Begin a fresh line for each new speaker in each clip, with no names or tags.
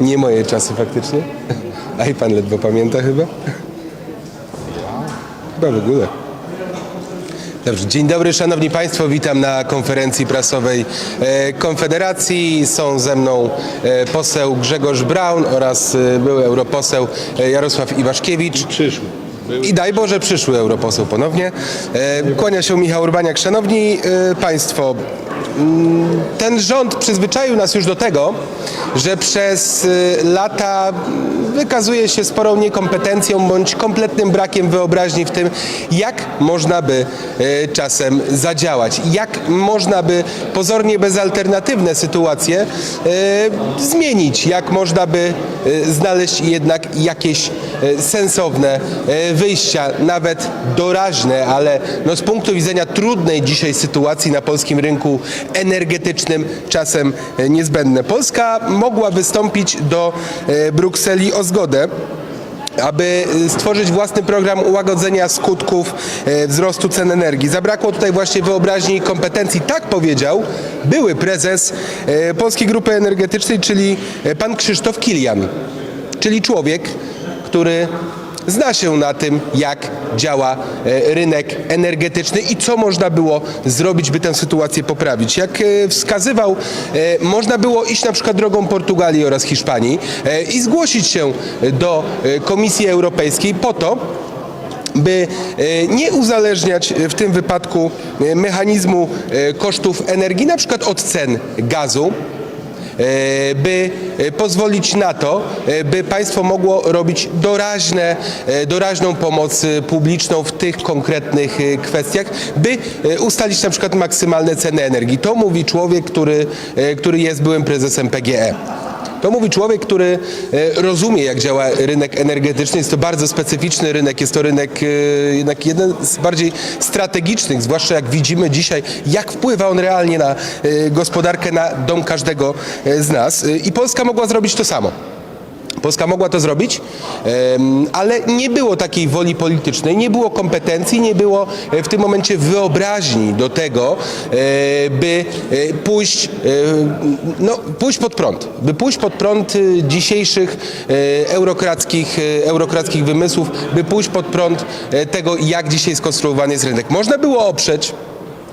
Nie moje czasy faktycznie. A i pan ledwo pamięta chyba? Chyba w ogóle. Dobrze, dzień dobry Szanowni Państwo, witam na konferencji prasowej e, Konfederacji. Są ze mną e, poseł Grzegorz Braun oraz e, były europoseł Jarosław Iwaszkiewicz.
Przyszły.
I daj Boże przyszły europoseł ponownie. E, Kłania się Michał Urbaniak. Szanowni e, Państwo, ten rząd przyzwyczaił nas już do tego, że przez e, lata wykazuje się sporą niekompetencją bądź kompletnym brakiem wyobraźni w tym, jak można by e, czasem zadziałać, jak można by pozornie bezalternatywne sytuacje e, zmienić, jak można by e, znaleźć jednak jakieś sensowne wyjścia, nawet doraźne, ale no z punktu widzenia trudnej dzisiaj sytuacji na polskim rynku energetycznym czasem niezbędne. Polska mogła wystąpić do Brukseli o zgodę aby y, stworzyć własny program ułagodzenia skutków e, wzrostu cen energii. Zabrakło tutaj właśnie wyobraźni i kompetencji. Tak powiedział były prezes e, Polskiej Grupy Energetycznej, czyli pan Krzysztof Kilian, czyli człowiek, który zna się na tym, jak działa e, rynek energetyczny i co można było zrobić, by tę sytuację poprawić. Jak e, wskazywał, e, można było iść na przykład drogą Portugalii oraz Hiszpanii i zgłosić się do Komisji Europejskiej po to, by nie uzależniać w tym wypadku mechanizmu kosztów energii, na przykład od cen gazu, by e, pozwolić na to, e, by państwo mogło robić doraźne, e, doraźną pomoc e, publiczną w tych konkretnych e, kwestiach, by e, ustalić na przykład maksymalne ceny energii. To mówi człowiek, który, e, który jest byłym prezesem PGE. To mówi człowiek, który e, rozumie, jak działa rynek energetyczny. Jest to bardzo specyficzny rynek. Jest to rynek e, jednak jeden z bardziej strategicznych, zwłaszcza jak widzimy dzisiaj, jak wpływa on realnie na e, gospodarkę, na dom każdego z nas. I Polska mogła zrobić to samo. Polska mogła to zrobić, ale nie było takiej woli politycznej, nie było kompetencji, nie było e, w tym momencie wyobraźni do tego, e, by e, pójść, no, pójść pod prąd, by pójść pod prąd dzisiejszych eurokrackich, eurokrackich wymysłów, by pójść pod prąd tego, jak dzisiaj skonstruowany jest rynek. Można było oprzeć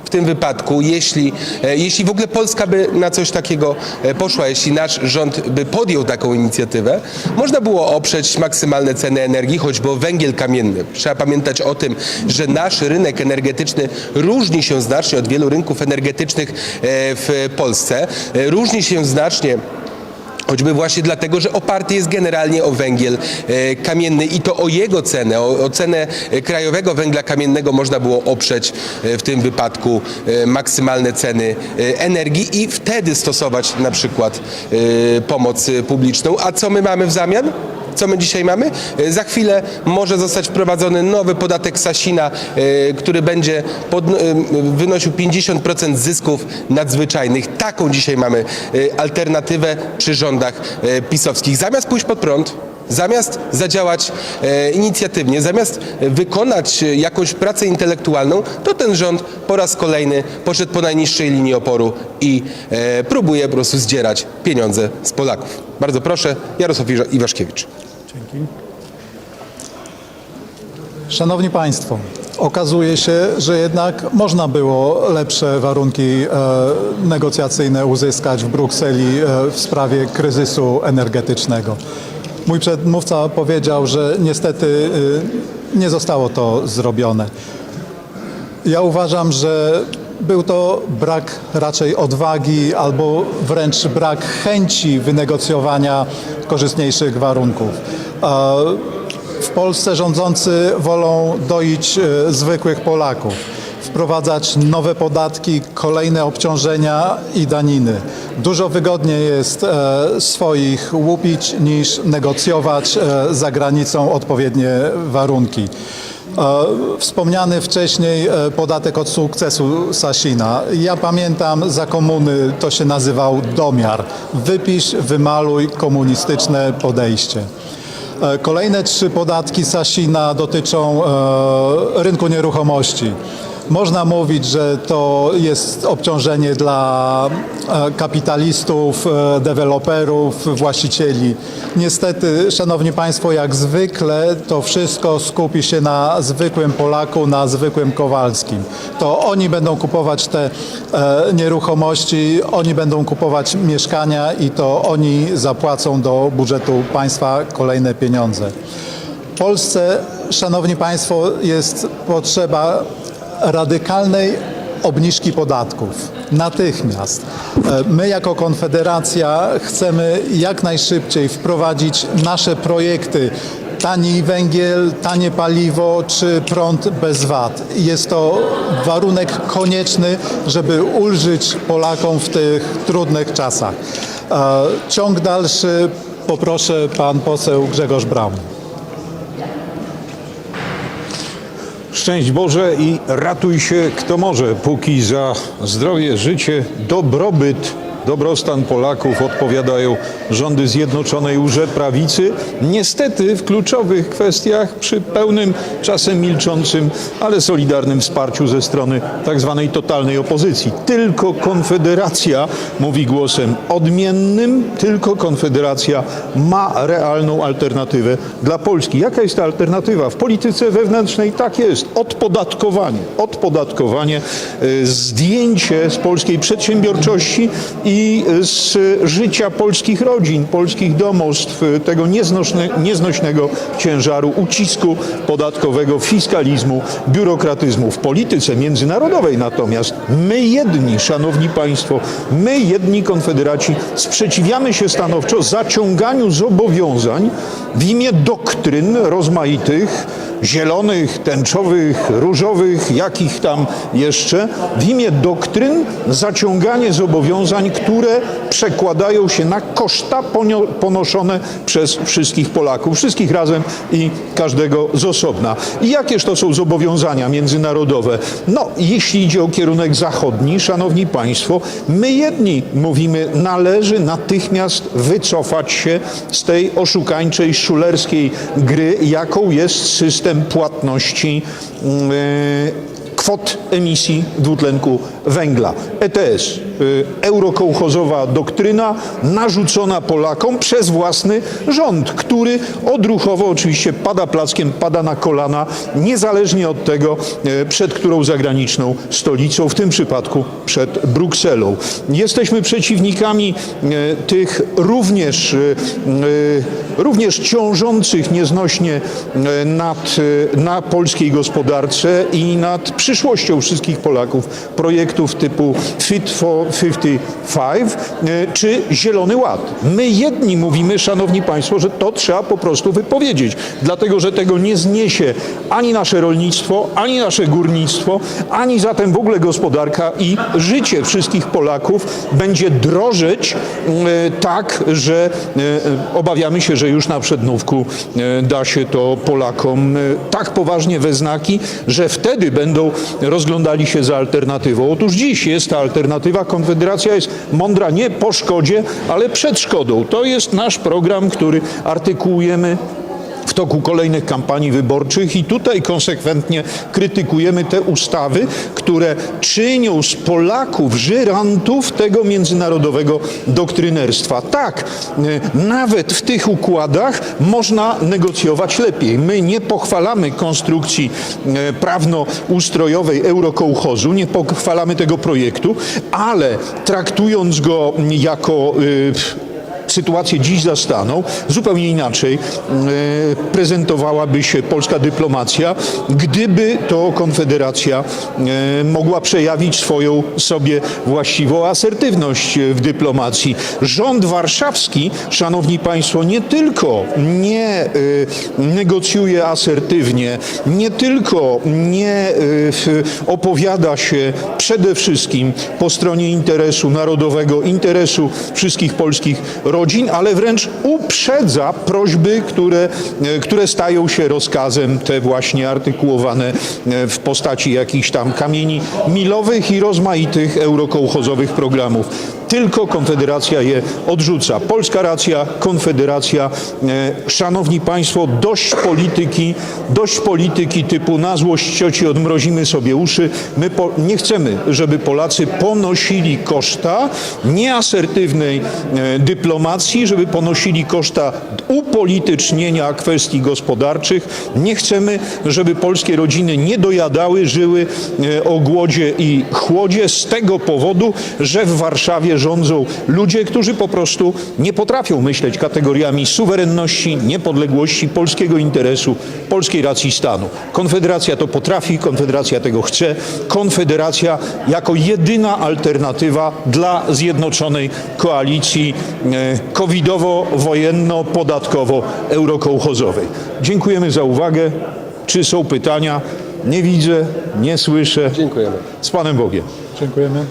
w tym wypadku, jeśli, e, jeśli w ogóle Polska by na coś takiego e, poszła, jeśli nasz rząd by podjął taką inicjatywę, można było oprzeć maksymalne ceny energii, choćby o węgiel kamienny. Trzeba pamiętać o tym, że nasz rynek energetyczny różni się znacznie od wielu rynków energetycznych e, w Polsce. Różni się znacznie Choćby właśnie dlatego, że oparty jest generalnie o węgiel e, kamienny i to o jego cenę, o, o cenę e, krajowego węgla kamiennego można było oprzeć e, w tym wypadku maksymalne ceny energii i wtedy stosować na przykład pomoc publiczną. A co my mamy w zamian? Co my dzisiaj mamy? Za chwilę może zostać wprowadzony nowy podatek Sasina, który będzie pod, wynosił 50% zysków nadzwyczajnych. Taką dzisiaj mamy alternatywę przy rządach e, pisowskich. Zamiast pójść pod prąd, Zamiast zadziałać e, inicjatywnie, zamiast wykonać e, jakąś pracę intelektualną, to ten rząd po raz kolejny poszedł po najniższej linii oporu i próbuje po prostu zdzierać pieniądze z Polaków. Bardzo proszę, Jarosław Iwa- Iwaszkiewicz.
Szanowni Państwo, okazuje się, że jednak można było lepsze warunki e, negocjacyjne uzyskać w Brukseli e, w sprawie kryzysu energetycznego. Mój przedmówca powiedział, że niestety e, nie zostało to zrobione. Ja uważam, że był to brak raczej odwagi albo wręcz brak chęci wynegocjowania korzystniejszych warunków. W Polsce rządzący wolą doić e, zwykłych Polaków, wprowadzać nowe podatki, kolejne obciążenia i daniny. Dużo wygodniej jest e, swoich łupić niż negocjować e, za granicą odpowiednie warunki. Wspomniany wcześniej podatek od sukcesu Sasina. Ja pamiętam za komuny to się nazywał domiar. Wypisz, wymaluj komunistyczne podejście. E, Kolejne trzy podatki Sasina dotyczą e, rynku nieruchomości. Można mówić, że to jest obciążenie dla e, kapitalistów, e, deweloperów, właścicieli. Niestety, Szanowni Państwo, jak zwykle to wszystko skupi się na zwykłym Polaku, na zwykłym Kowalskim. To oni będą kupować te e, nieruchomości, oni będą kupować mieszkania i to oni zapłacą do budżetu państwa kolejne pieniądze. W Polsce, Szanowni Państwo, jest potrzeba radykalnej obniżki podatków. Natychmiast. E, My jako Konfederacja chcemy jak najszybciej wprowadzić nasze projekty tani węgiel, tanie paliwo czy prąd bez VAT. Jest to warunek konieczny, żeby ulżyć Polakom w tych trudnych czasach. E, Ciąg dalszy poproszę pan poseł Grzegorz Braun.
Szczęść Boże i ratuj się kto może, póki za zdrowie, życie, dobrobyt, dobrostan Polaków odpowiadają rządy Zjednoczonej Łże Prawicy. Niestety w kluczowych kwestiach przy pełnym, czasem milczącym, ale solidarnym wsparciu ze strony tak zwanej totalnej opozycji. Tylko Konfederacja mówi głosem odmiennym, tylko Konfederacja ma realną alternatywę dla Polski. Jaka jest ta alternatywa? W polityce wewnętrznej tak jest. Odpodatkowanie. Odpodatkowanie, y, zdjęcie z polskiej przedsiębiorczości i z życia polskich rodzin, polskich domostw, tego nieznośne, nieznośnego ciężaru ucisku podatkowego, fiskalizmu, biurokratyzmu. W polityce międzynarodowej natomiast my jedni, szanowni państwo, my jedni konfederaci sprzeciwiamy się stanowczo zaciąganiu zobowiązań w imię doktryn rozmaitych, zielonych, tęczowych, różowych, jakich tam jeszcze, w imię doktryn zaciąganie zobowiązań, które przekładają się na koszta ponoszone przez wszystkich Polaków, wszystkich razem i każdego z osobna. I jakież to są zobowiązania międzynarodowe? No, jeśli idzie o kierunek zachodni, szanowni państwo, my jedni mówimy, należy natychmiast wycofać się z tej oszukańczej, szulerskiej gry, jaką jest system płatności e, kwot emisji dwutlenku węgla. ETS, y, eurokołchozowa doktryna narzucona Polakom przez własny rząd, który odruchowo oczywiście pada plackiem, pada na kolana, niezależnie od tego, y, przed którą zagraniczną stolicą, w tym przypadku przed Brukselą. Jesteśmy przeciwnikami y, tych również, również ciążących nieznośnie nad, na polskiej gospodarce i nad przyszłością wszystkich Polaków projektów typu Fit for 55 y, czy Zielony Ład. My jedni mówimy, szanowni państwo, że to trzeba po prostu wypowiedzieć, dlatego że tego nie zniesie ani nasze rolnictwo, ani nasze górnictwo, ani zatem w ogóle gospodarka i życie wszystkich Polaków będzie drożeć y, tak, że y, obawiamy się, że już na przednówku da się to Polakom tak poważnie we znaki, że wtedy będą rozglądali się za alternatywą. Otóż dziś jest ta alternatywa. Konfederacja jest mądra nie po szkodzie, ale przed szkodą. To jest nasz program, który artykułujemy toku kolejnych kampanii wyborczych i tutaj konsekwentnie krytykujemy te ustawy, które czynią z Polaków żyrantów tego międzynarodowego doktrynerstwa. Tak, y, nawet w tych układach można negocjować lepiej. My nie pochwalamy konstrukcji y, prawno-ustrojowej eurokołchozu, nie pochwalamy tego projektu, ale traktując go jako y, sytuację dziś zastaną, zupełnie inaczej e, prezentowałaby się polska dyplomacja, gdyby to Konfederacja e, mogła przejawić swoją sobie właściwą asertywność w dyplomacji. Rząd warszawski, szanowni państwo, nie tylko nie e, negocjuje asertywnie, nie tylko nie e, opowiada się przede wszystkim po stronie interesu narodowego, interesu wszystkich polskich rodzin, ale wręcz uprzedza prośby, które, e, które stają się rozkazem, te właśnie artykułowane e, w postaci jakichś tam kamieni milowych i rozmaitych eurokołchozowych programów. Tylko Konfederacja je odrzuca. Polska racja, Konfederacja. E, szanowni Państwo, dość polityki, dość polityki typu na złość cioci odmrozimy sobie uszy. My po, nie chcemy, żeby Polacy ponosili koszta nieasertywnej e, dyplomacji, żeby ponosili koszta upolitycznienia kwestii gospodarczych. Nie chcemy, żeby polskie rodziny nie dojadały, żyły e, o głodzie i chłodzie z tego powodu, że w Warszawie rządzą ludzie, którzy po prostu nie potrafią myśleć kategoriami suwerenności, niepodległości, polskiego interesu, polskiej racji stanu. Konfederacja to potrafi, Konfederacja tego chce. Konfederacja jako jedyna alternatywa dla zjednoczonej koalicji e, covidowo-wojenno-podatkowo-eurokołchozowej. Dziękujemy za uwagę. Czy są pytania? Nie widzę, nie słyszę.
Dziękujemy.
Z Panem Bogiem.
Dziękujemy.